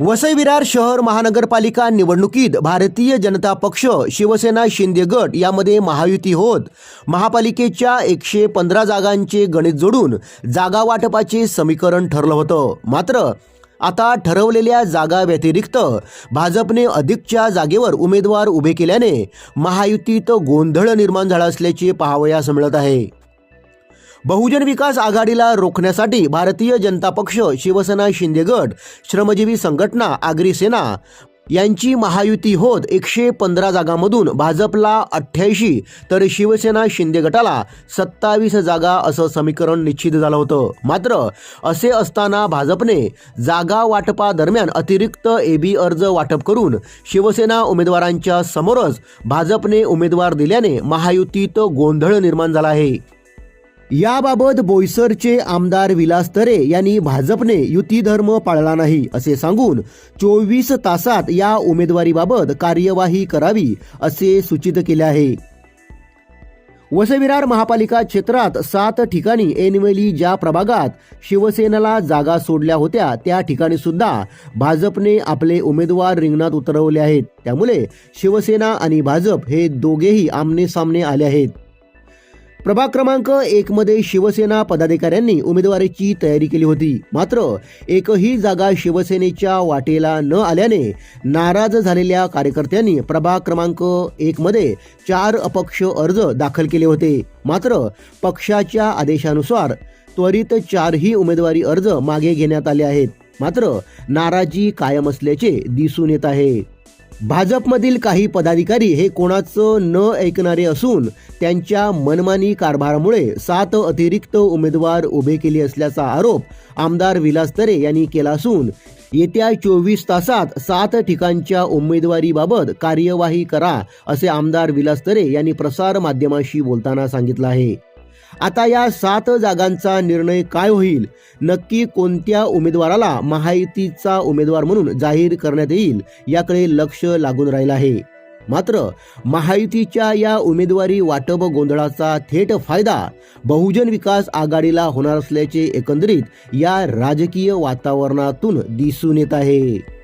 वसई विरार शहर महानगरपालिका निवडणुकीत भारतीय जनता पक्ष शिवसेना शिंदे गट यामध्ये महायुती होत. महापालिकेच्या एकशे पंधरा जागांचे गणित जोडून जागा वाटपाचे समीकरण ठरलं होतं. मात्र आता ठरवलेल्या जागा व्यतिरिक्त भाजपने अधिकच्या जागेवर उमेदवार उभे केल्याने महायुतीत गोंधळ निर्माण झाला असल्याचे पाहावयास मिळत आहे. बहुजन विकास आघाडीला रोखण्यासाठी भारतीय जनता पक्ष शिवसेना शिंदे गट श्रमजीवी संघटना आगरी सेना यांची महायुती होत एकशे पंधरा जागांमधून भाजपला अठ्ठ्याऐंशी तर शिवसेना शिंदे गटाला सत्तावीस जागा असं समीकरण निश्चित झालं होतं. मात्र असे असताना भाजपने जागा वाटपादरम्यान अतिरिक्त एबी अर्ज वाटप करून शिवसेना उमेदवारांच्या समोरच भाजपने उमेदवार दिल्याने महायुतीत गोंधळ निर्माण झाला आहे. याबाबत बोईसरचे आमदार विलास तरे यांनी भाजपने युती धर्म पाळला नाही असे सांगून चोवीस तासात या उमेदवारीबाबत कार्यवाही करावी असे सूचित केले आहे. वसविरार महापालिका क्षेत्रात सात ठिकाणी ऐनवेळी ज्या प्रभागात शिवसेनेला जागा सोडल्या होत्या त्या ठिकाणी सुद्धा भाजपने आपले उमेदवार रिंगणात उतरवले आहेत. त्यामुळे शिवसेना आणि भाजप हे दोघेही आमने सामने आले आहेत. प्रभाग क्रमांक एक मध्ये शिवसेना पदाधिकाऱ्यांनी उमेदवारीची तयारी केली होती. मात्र एकही जागा शिवसेनेच्या वाटेला न आल्याने नाराज झालेल्या कार्यकर्त्यांनी प्रभाग क्रमांक एक मध्ये चार अपक्ष अर्ज दाखल केले होते. मात्र पक्षाच्या आदेशानुसार त्वरित चारही उमेदवारी अर्ज मागे घेण्यात आले आहेत. मात्र नाराजी कायम असल्याचे दिसून येत आहे. भाजपमधील काही पदाधिकारी हे कोणाचं न ऐकणारे असून त्यांच्या मनमानी कारभारामुळे सात अतिरिक्त उमेदवार उभे केले असल्याचा आरोप आमदार विलास तरे यांनी केला असून येत्या चोवीस तासात सात ठिकाणच्या उमेदवारीबाबत कार्यवाही करा असे आमदार विलास तरे यांनी प्रसार माध्यमाशी बोलताना सांगितलं आहे. आता या सात जागांचा निर्णय काय होईल? नक्की कोणत्या उमेदवाराला महायुतीचा उमेदवार म्हणून जाहीर करण्यात येईल? याकडे लक्ष लागून राहिलं आहे. मात्र महायुतीच्या या उमेदवारी वाटप गोंधळाचा थेट फायदा बहुजन विकास आघाडीला होणार असल्याचे एकंदरीत या राजकीय वातावरणातून दिसून येत आहे.